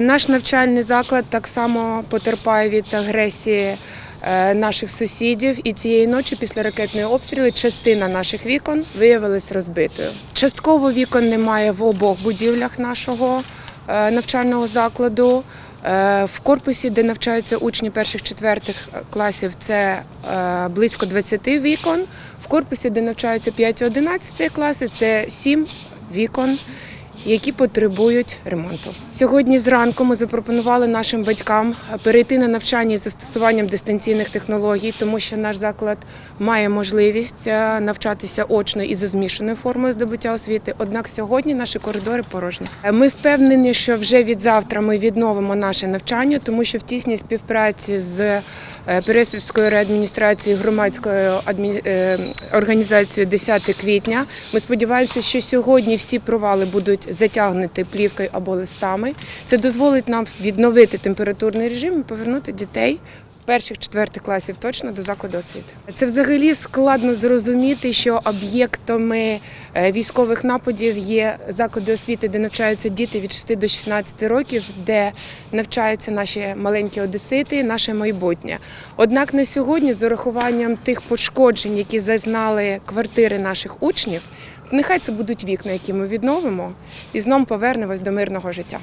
Наш навчальний заклад так само потерпає від агресії е, наших сусідів. І цієї ночі, після ракетної обстрілу, частина наших вікон виявилась розбитою. Частково вікон немає в обох будівлях нашого е, навчального закладу. Е, В корпусі, де навчаються учні перших-четвертих класів, це близько 20 вікон. В корпусі, де навчаються 5-11 класи, це 7 вікон які потребують ремонту. Сьогодні зранку ми запропонували нашим батькам перейти на навчання із застосуванням дистанційних технологій, тому що наш заклад має можливість е, навчатися очно і за змішаною формою здобуття освіти. Однак сьогодні наші коридори порожні. Е, Ми впевнені, що вже від завтра ми відновимо наше навчання, тому що в тісній співпраці з е, Переспівською реадміністрацією громадською е, організацією 10 квітня. Ми сподіваємося, що сьогодні всі провали будуть затягнуті плівкою або листами. Це дозволить нам відновити температурний режим і повернути дітей. Перших четвертих класів точно до закладу освіти. Це взагалі складно зрозуміти, що об'єктами військових нападів є заклади освіти, де навчаються діти від 6 до 16 років, де навчаються наші маленькі одесити, наше майбутнє. Однак на сьогодні, з урахуванням тих пошкоджень, які зазнали квартири наших учнів, нехай це будуть вікна, які ми відновимо, і знову повернемось до мирного життя.